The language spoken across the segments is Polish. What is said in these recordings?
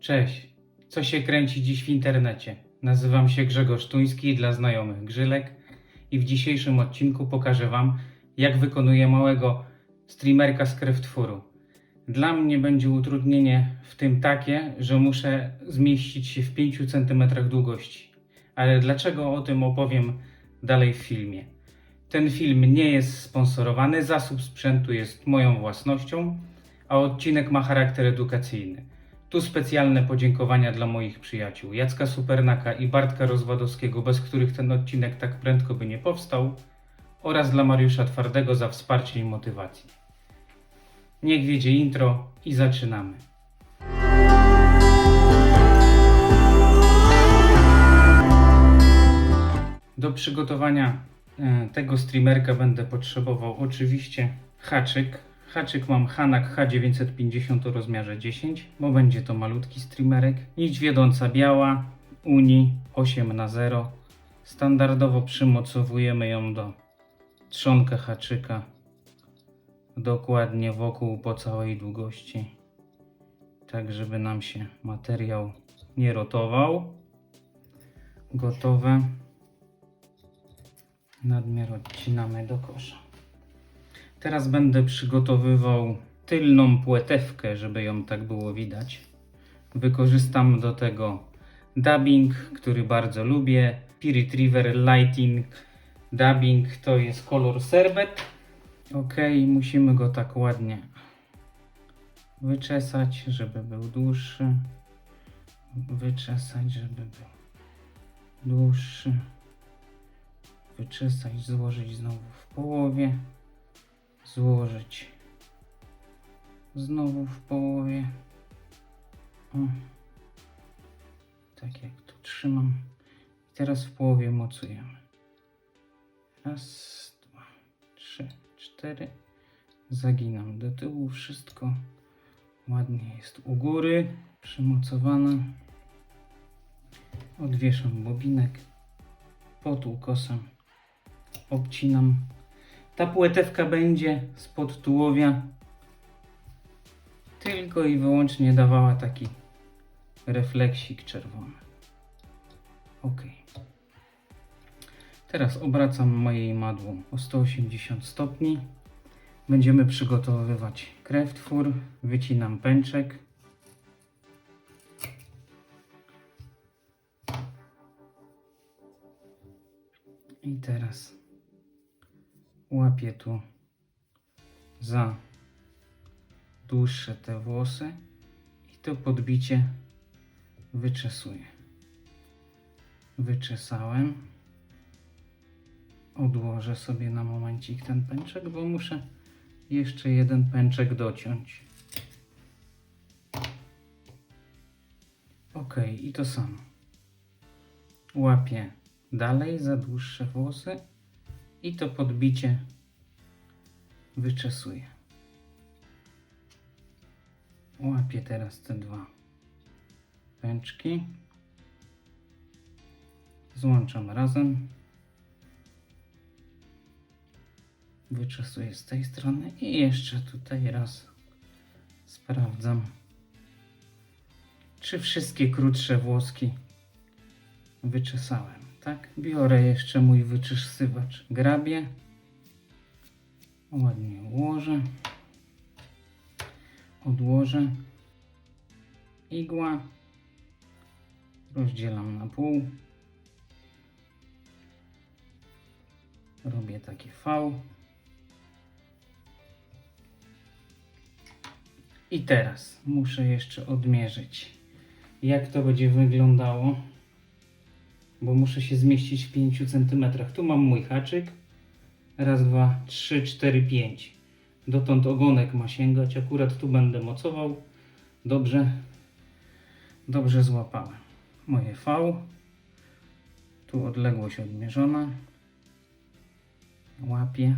Cześć. Co się kręci dziś w internecie? Nazywam się Grzegorz Tuński dla znajomych Grzylek i w dzisiejszym odcinku pokażę Wam, jak wykonuję małego streamerka z Kreftfuru. Dla mnie będzie utrudnienie w tym takie, że muszę zmieścić się w 5 cm długości. Ale dlaczego o tym opowiem dalej w filmie. Ten film nie jest sponsorowany, zasób sprzętu jest moją własnością, a odcinek ma charakter edukacyjny. Tu specjalne podziękowania dla moich przyjaciół Jacka Supernaka i Bartka Rozwadowskiego, bez których ten odcinek tak prędko by nie powstał, oraz dla Mariusza Twardego za wsparcie i motywację. Niech wiedzie intro i zaczynamy. Do przygotowania e, tego streamerka będę potrzebował oczywiście haczyk. Haczyk mam Hanak H950 o rozmiarze 10, bo będzie to malutki streamerek. Nić wiodąca biała, Uni 8 na 0 Standardowo przymocowujemy ją do trzonka haczyka dokładnie wokół po całej długości, tak żeby nam się materiał nie rotował. Gotowe. Nadmiar odcinamy do kosza. Teraz będę przygotowywał tylną płetewkę, żeby ją tak było widać. Wykorzystam do tego dubbing, który bardzo lubię. Spirit River Lighting Dubbing to jest kolor serbet. Ok, musimy go tak ładnie wyczesać, żeby był dłuższy. Wyczesać, żeby był dłuższy. Wyczesać, złożyć znowu w połowie. Złożyć znowu w połowie. O. Tak jak tu trzymam. I teraz w połowie mocujemy. Raz, dwa, trzy, cztery. Zaginam do tyłu. Wszystko ładnie jest u góry. Przymocowane. Odwieszam bobinek. Pod ukosem obcinam. Ta płetewka będzie spod tułowia tylko i wyłącznie dawała taki refleksik czerwony. Ok. Teraz obracam moje imadło o 180 stopni. Będziemy przygotowywać kreftfur. Wycinam pęczek. I teraz łapię tu za dłuższe te włosy i to podbicie wyczesuję. Wyczesałem. Odłożę sobie na momencik ten pęczek, bo muszę jeszcze jeden pęczek dociąć. Ok, i to samo. Łapię dalej za dłuższe włosy i to podbicie wyczesuję. Łapię teraz te dwa pęczki. Złączam razem. Wyczesuję z tej strony i jeszcze tutaj raz sprawdzam, czy wszystkie krótsze włoski wyczesałem. Tak, biorę jeszcze mój wyczesywacz, grabię, ładnie ułożę, odłożę, igła, rozdzielam na pół, robię takie V. I teraz muszę jeszcze odmierzyć, jak to będzie wyglądało bo muszę się zmieścić w 5 cm. Tu mam mój haczyk. Raz, dwa, trzy, cztery, pięć. Dotąd ogonek ma sięgać. Akurat tu będę mocował. Dobrze, dobrze złapałem. Moje V. Tu odległość odmierzona. Łapię.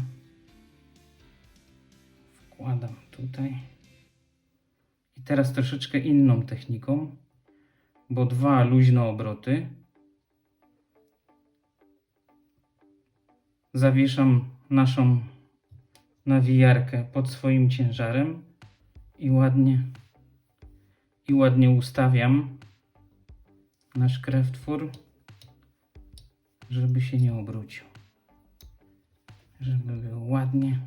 Wkładam tutaj. I teraz troszeczkę inną techniką, bo dwa luźne obroty zawieszam naszą nawijarkę pod swoim ciężarem i ładnie i ładnie ustawiam nasz kreftwór, żeby się nie obrócił. Żeby był ładnie.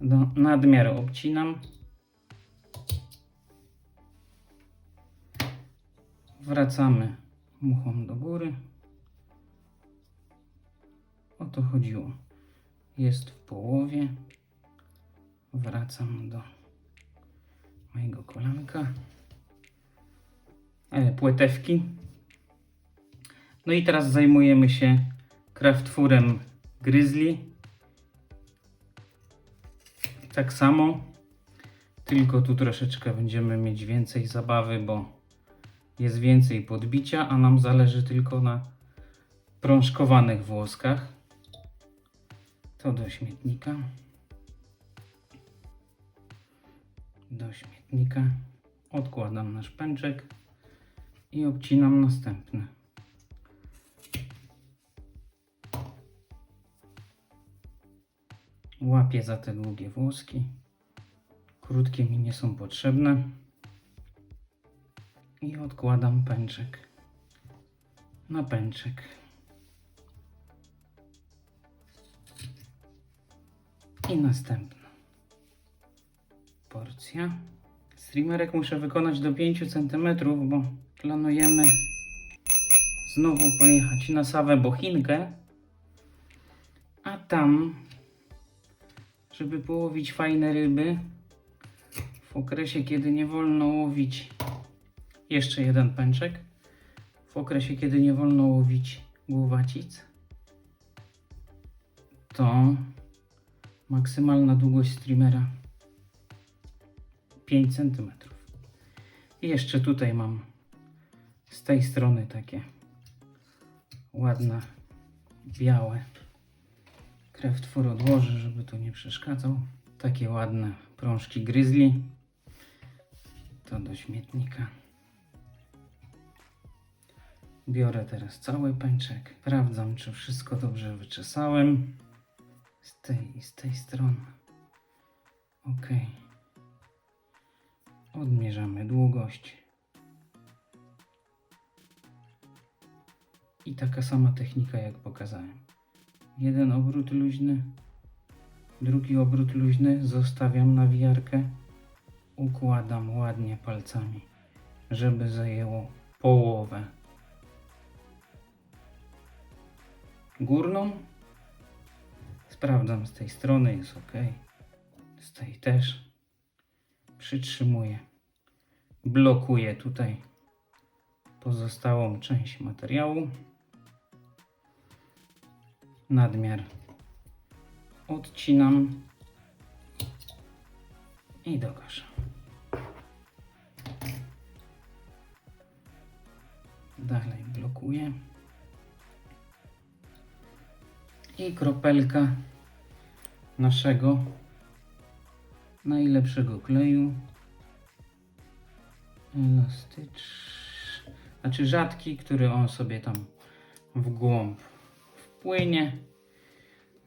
Do nadmiar obcinam. Wracamy muchą do góry. O to chodziło. Jest w połowie. Wracam do mojego kolanka. E, płetewki. No i teraz zajmujemy się kraftfurem Grizzly. Tak samo, tylko tu troszeczkę będziemy mieć więcej zabawy, bo jest więcej podbicia, a nam zależy tylko na prążkowanych włoskach. To do śmietnika. Do śmietnika. Odkładam nasz pęczek i obcinam następny. Łapię za te długie włoski. Krótkie mi nie są potrzebne. I odkładam pęczek na pęczek. I następna porcja. Streamerek muszę wykonać do 5 cm, bo planujemy znowu pojechać na Sawę Bochinkę. A tam, żeby połowić fajne ryby, w okresie kiedy nie wolno łowić jeszcze jeden pęczek, w okresie kiedy nie wolno łowić głowacic, to maksymalna długość streamera 5 cm. I jeszcze tutaj mam z tej strony takie ładne, białe kreftwór odłożę, żeby tu nie przeszkadzał. Takie ładne prążki gryzli. To do śmietnika. Biorę teraz cały pęczek. Sprawdzam, czy wszystko dobrze wyczesałem. Z tej i z tej strony. Ok. Odmierzamy długość. I taka sama technika, jak pokazałem. Jeden obrót luźny, drugi obrót luźny, zostawiam nawijarkę, układam ładnie palcami, żeby zajęło połowę. Górną sprawdzam z tej strony, jest ok. Z tej też przytrzymuję, blokuję tutaj pozostałą część materiału nadmiar odcinam i do. Dalej blokuję. I kropelka naszego najlepszego kleju. Elastycz. Znaczy rzadki, który on sobie tam w głąb wpłynie,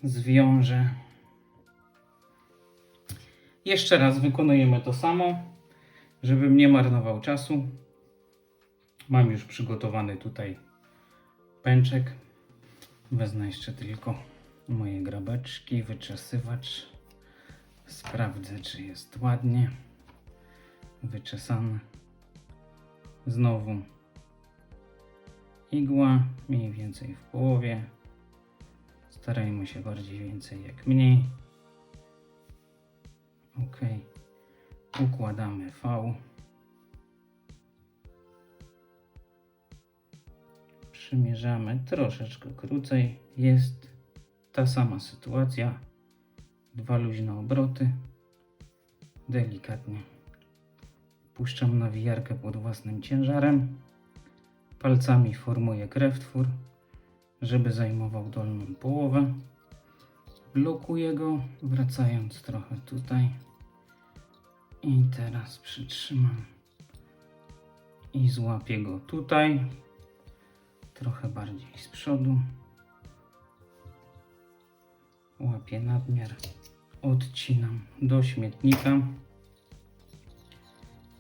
zwiąże. Jeszcze raz wykonujemy to samo, żebym nie marnował czasu. Mam już przygotowany tutaj pęczek. Wezmę jeszcze tylko moje grabeczki, wyczesywacz. Sprawdzę, czy jest ładnie wyczesane. Znowu igła, mniej więcej w połowie. Starajmy się bardziej więcej jak mniej. Ok. Układamy V. Przymierzamy troszeczkę krócej. Jest ta sama sytuacja. Dwa luźne obroty. Delikatnie. Puszczam nawijarkę pod własnym ciężarem. Palcami formuję kreftwór żeby zajmował dolną połowę. Blokuję go, wracając trochę tutaj. I teraz przytrzymam i złapię go tutaj, trochę bardziej z przodu. Łapię nadmiar odcinam do śmietnika.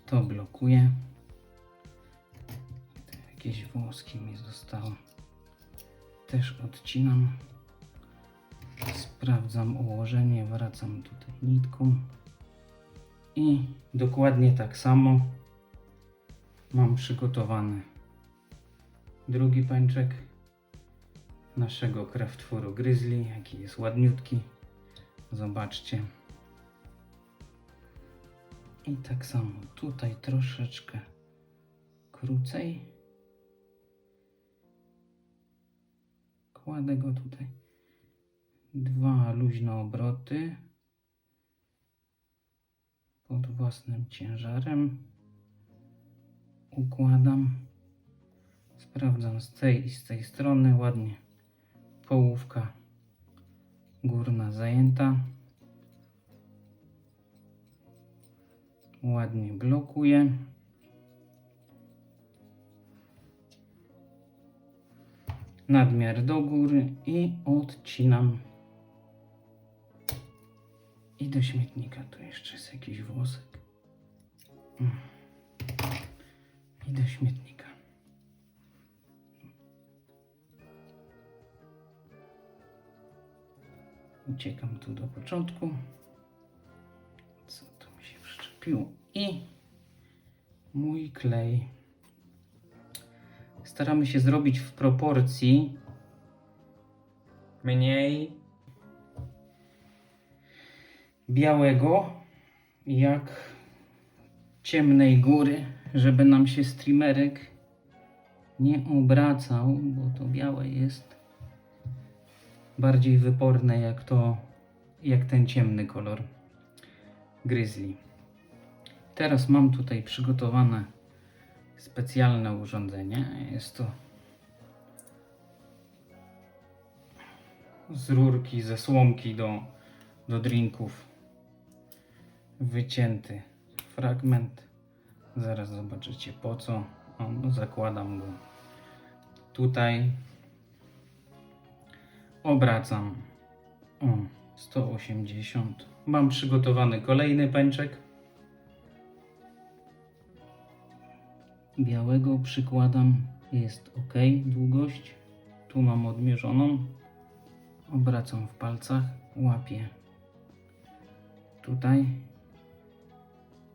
To blokuję. Jakieś włoski mi zostało. Też odcinam. Sprawdzam ułożenie, wracam tutaj nitką. I dokładnie tak samo mam przygotowany drugi pęczek naszego kraftforu Grizzly, jaki jest ładniutki. Zobaczcie. I tak samo tutaj troszeczkę krócej. Kładę go tutaj. Dwa luźne obroty pod własnym ciężarem. Układam. Sprawdzam z tej i z tej strony ładnie. Połówka górna zajęta. Ładnie blokuję. Nadmiar do góry i odcinam. I do śmietnika. Tu jeszcze jest jakiś włosek. Mm. I do śmietnika. Uciekam tu do początku. Co tu mi się wszczepiło? I mój klej. Staramy się zrobić w proporcji mniej białego jak ciemnej góry, żeby nam się streamerek nie obracał, bo to białe jest bardziej wyporne jak to, jak ten ciemny kolor Grizzly. Teraz mam tutaj przygotowane specjalne urządzenie. Jest to z rurki, ze słomki do, do drinków wycięty fragment. Zaraz zobaczycie po co. O, zakładam go tutaj obracam o 180. Mam przygotowany kolejny pęczek. Białego przykładam, jest ok, długość. Tu mam odmierzoną. Obracam w palcach, łapię tutaj,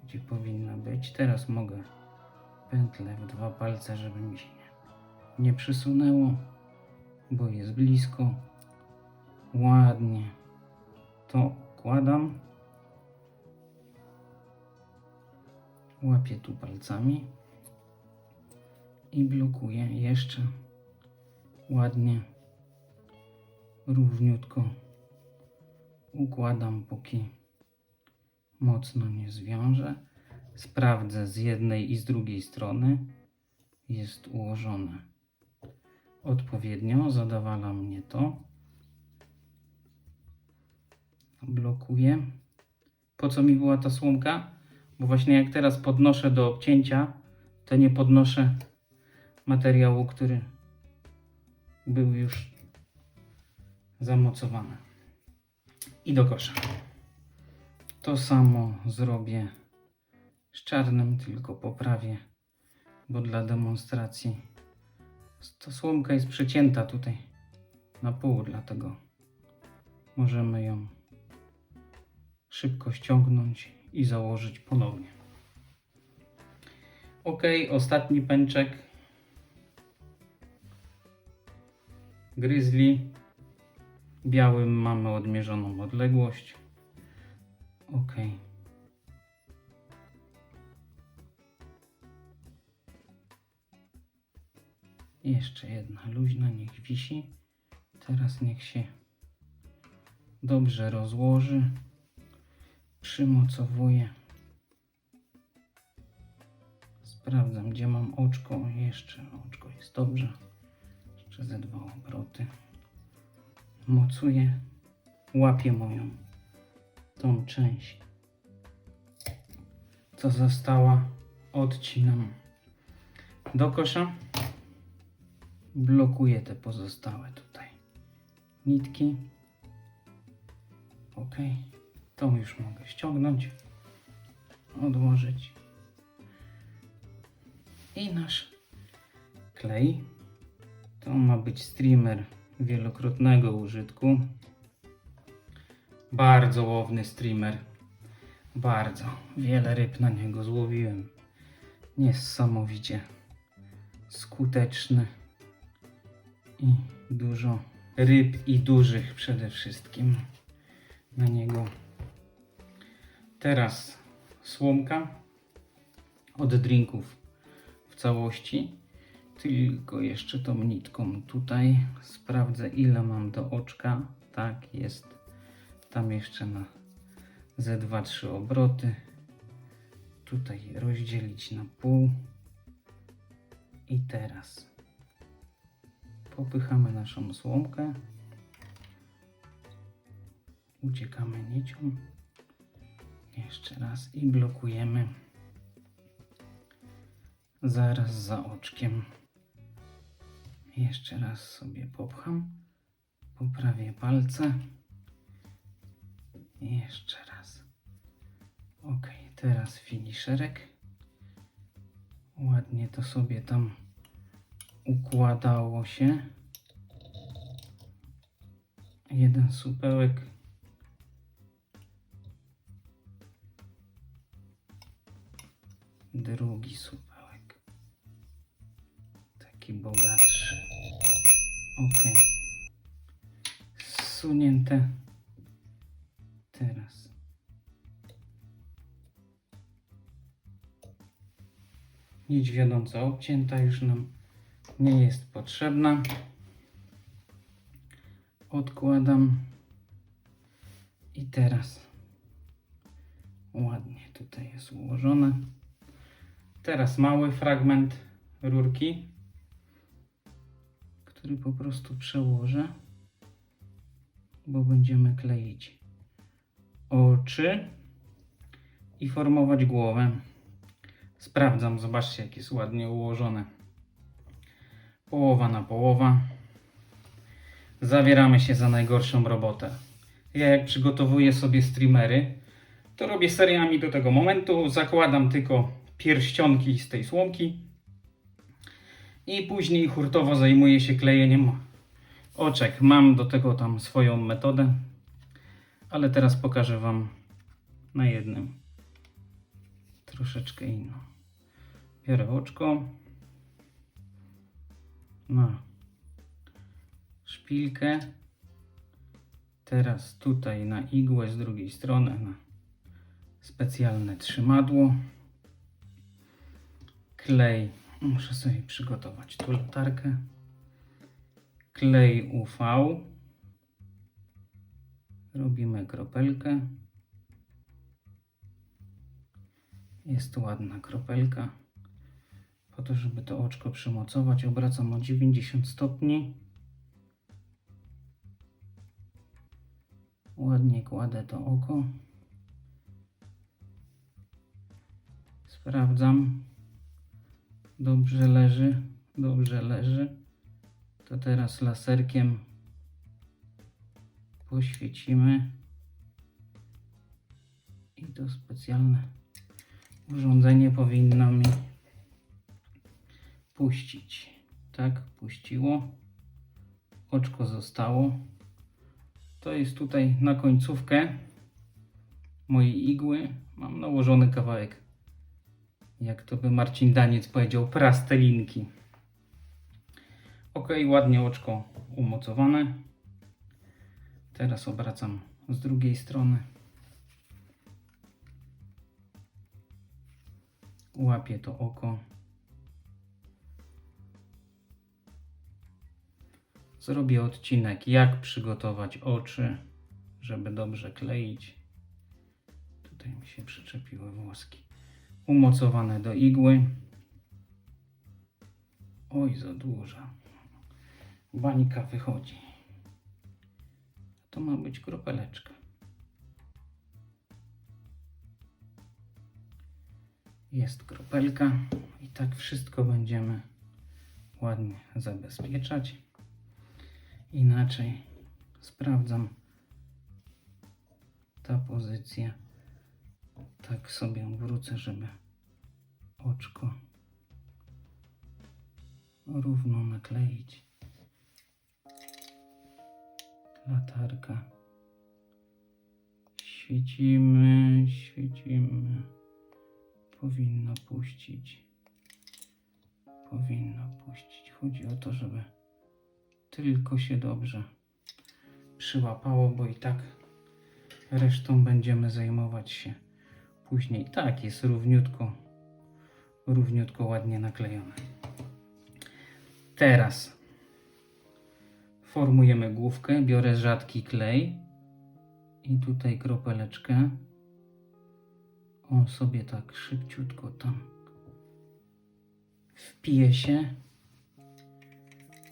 gdzie powinna być. Teraz mogę pętlę w dwa palce, żeby mi się nie, przysunęło, bo jest blisko ładnie to kładam. Łapię tu palcami i blokuję jeszcze ładnie, równiutko układam, póki mocno nie zwiążę. Sprawdzę z jednej i z drugiej strony. Jest ułożone odpowiednio, zadowala mnie to blokuję. Po co mi była ta słomka? Bo właśnie jak teraz podnoszę do obcięcia, to nie podnoszę materiału, który był już zamocowany. I do kosza. To samo zrobię z czarnym, tylko poprawię, bo dla demonstracji ta słomka jest przecięta tutaj na pół, dlatego możemy ją szybko ściągnąć i założyć ponownie. Ok, ostatni pęczek. Grizzly. Białym mamy odmierzoną odległość. Ok. Jeszcze jedna luźna, niech wisi. Teraz niech się dobrze rozłoży przymocowuję. Sprawdzam, gdzie mam oczko. Jeszcze oczko jest dobrze. Jeszcze ze dwa obroty. Mocuję. Łapię moją tą część, co została. Odcinam do kosza. Blokuję te pozostałe tutaj nitki. Ok To już mogę ściągnąć, odłożyć. I nasz klej. To ma być streamer wielokrotnego użytku. Bardzo łowny streamer. Bardzo. Wiele ryb na niego złowiłem. Niesamowicie skuteczny. I dużo ryb i dużych przede wszystkim na niego. Teraz słomka od drinków w całości. Tylko jeszcze tą nitką tutaj sprawdzę ile mam do oczka. Tak jest. Tam jeszcze na ze 2-3 obroty. Tutaj rozdzielić na pół. I teraz popychamy naszą słomkę. Uciekamy nicią. Jeszcze raz i blokujemy zaraz za oczkiem. Jeszcze raz sobie popcham. Poprawię palce. Jeszcze raz. Ok, teraz finisherek. Ładnie to sobie tam układało się. Jeden supełek. Drugi supełek. Taki bogatszy. Ok. Zsunięte. Teraz. Nić wiodąca obcięta już nam nie jest potrzebna. Odkładam. I teraz ładnie tutaj jest ułożone. Teraz mały fragment rurki, który po prostu przełożę, bo będziemy kleić oczy i formować głowę. Sprawdzam, zobaczcie, jak jest ładnie ułożone. Połowa na połowa. Zabieramy się za najgorszą robotę. Ja jak przygotowuję sobie streamery, to robię seriami do tego momentu. Zakładam tylko pierścionki z tej słomki i później hurtowo zajmuję się klejeniem oczek. Mam do tego tam swoją metodę, ale teraz pokażę Wam na jednym troszeczkę inną. Biorę oczko na szpilkę. Teraz tutaj na igłę z drugiej strony na specjalne trzymadło. Klej. Muszę sobie przygotować tu latarkę. Klej UV. Robimy kropelkę. Jest ładna kropelka. Po to, żeby to oczko przymocować, obracam o 90 stopni. Ładnie kładę to oko. Sprawdzam. Dobrze leży. Dobrze leży. To teraz laserkiem poświecimy. I to specjalne urządzenie powinno mi puścić. Tak, puściło. Oczko zostało. To jest tutaj na końcówkę mojej igły. Mam nałożony kawałek, jak to by Marcin Daniec powiedział, prastelinki. Ok, ładnie oczko umocowane. Teraz obracam z drugiej strony. Łapię to oko. Zrobię odcinek, jak przygotować oczy, żeby dobrze kleić. Tutaj mi się przyczepiły włoski. Umocowane do igły. Oj, za duża. Bańka wychodzi. To ma być kropeleczka. Jest kropelka i tak wszystko będziemy ładnie zabezpieczać. Inaczej sprawdzam, ta pozycja. Tak sobie wrócę, żeby oczko równo nakleić. Latarka. Świecimy, świecimy. Powinno puścić. Powinno puścić. Chodzi o to, żeby tylko się dobrze przyłapało, bo i tak resztą będziemy zajmować się później. Tak, jest równiutko, równiutko ładnie naklejone. Teraz formujemy główkę, biorę rzadki klej i tutaj kropeleczkę. On sobie tak szybciutko tam wpije się.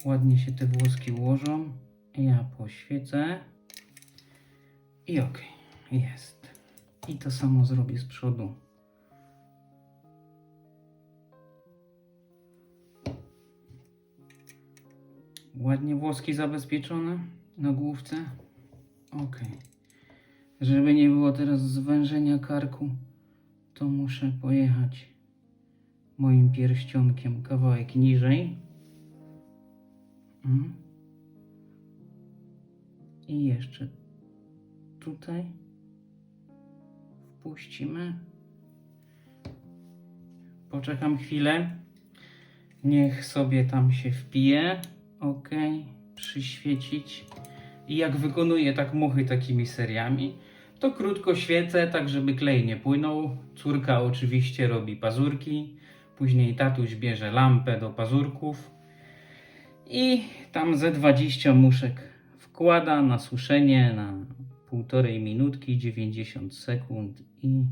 Ładnie się te włoski ułożą. Ja poświecę. I ok, jest. I to samo zrobię z przodu. Ładnie włoski zabezpieczone na główce. Ok. Żeby nie było teraz zwężenia karku, to muszę pojechać moim pierścionkiem kawałek niżej. Mm. I jeszcze tutaj wpuścimy. Poczekam chwilę. Niech sobie tam się wpije. Ok. Przyświecić. I jak wykonuję tak muchy takimi seriami, to krótko świecę, tak żeby klej nie płynął. Córka oczywiście robi pazurki. Później tatuś bierze lampę do pazurków. I tam ze 20 muszek wkłada na suszenie na półtorej minutki, 90 sekund i,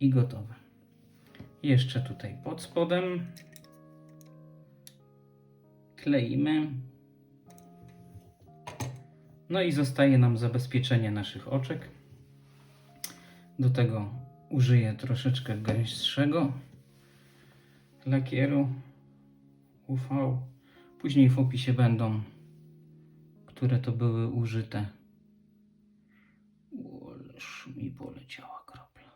i gotowe. Jeszcze tutaj pod spodem kleimy. No i zostaje nam zabezpieczenie naszych oczek. Do tego użyję troszeczkę gęstszego lakieru UV. Później w opisie będą, które to były użyte. Ależ mi poleciała kropla.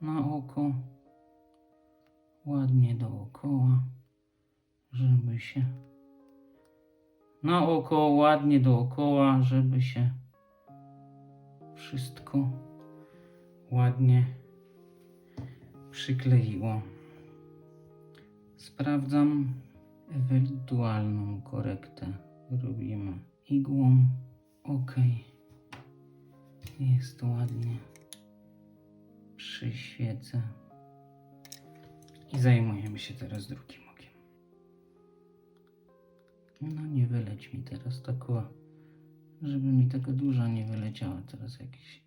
Na oko. Ładnie dookoła, żeby się. Na oko, ładnie dookoła, żeby się wszystko ładnie przykleiło. Sprawdzam ewentualną korektę. Robimy igłą. Ok. Jest ładnie. Przyświecę. I zajmujemy się teraz drugim okiem. No nie wyleć mi teraz tako, żeby mi taka duża nie wyleciała. Teraz jakieś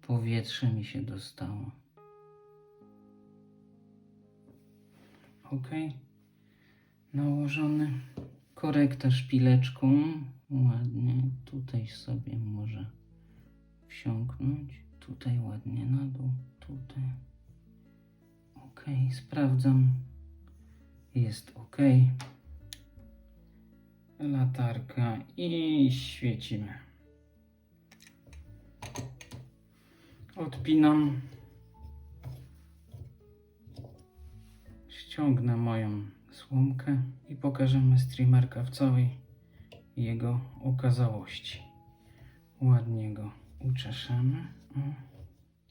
powietrze mi się dostało. ok. Nałożony. Korekta szpileczką. Ładnie. Tutaj sobie może wsiąknąć. Tutaj ładnie na dół. Tutaj. Ok. Sprawdzam. Jest ok. Latarka i świecimy. Odpinam. ściągnę moją słomkę i pokażemy streamerka w całej jego okazałości. Ładnie go uczeszemy. O,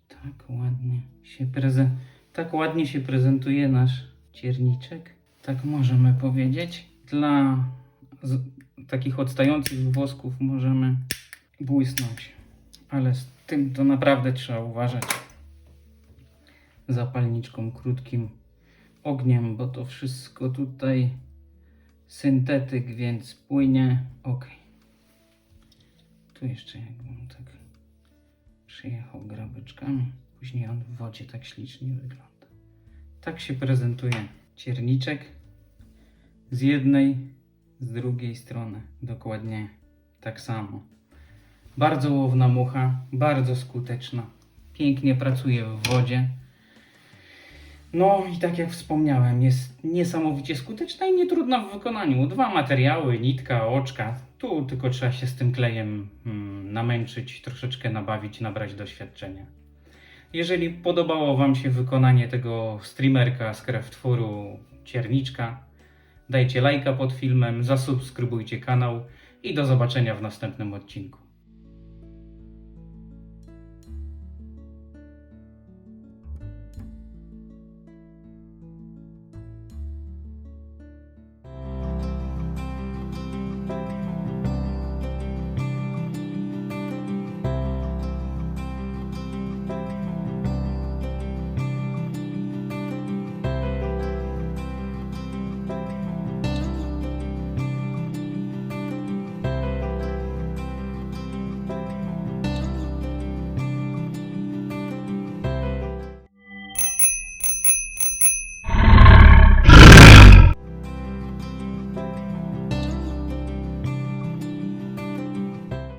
tak ładnie się preze... tak ładnie się prezentuje nasz cierniczek. Tak możemy powiedzieć. Dla z... takich odstających włosków możemy błysnąć, ale z tym to naprawdę trzeba uważać. Zapalniczką krótkim ogniem, bo to wszystko tutaj syntetyk, więc płynie. Ok. Tu jeszcze jakbym tak przyjechał grabeczkami. Później on w wodzie tak ślicznie wygląda. Tak się prezentuje cierniczek. Z jednej, z drugiej strony. Dokładnie tak samo. Bardzo łowna mucha, bardzo skuteczna. Pięknie pracuje w wodzie. No i tak jak wspomniałem, jest niesamowicie skuteczna i nietrudna w wykonaniu. Dwa materiały, nitka, oczka. Tu tylko trzeba się z tym klejem mm, namęczyć, troszeczkę nabawić, nabrać doświadczenia. Jeżeli podobało Wam się wykonanie tego streamerka z krew-tworu Cierniczka, dajcie lajka pod filmem, zasubskrybujcie kanał i do zobaczenia w następnym odcinku.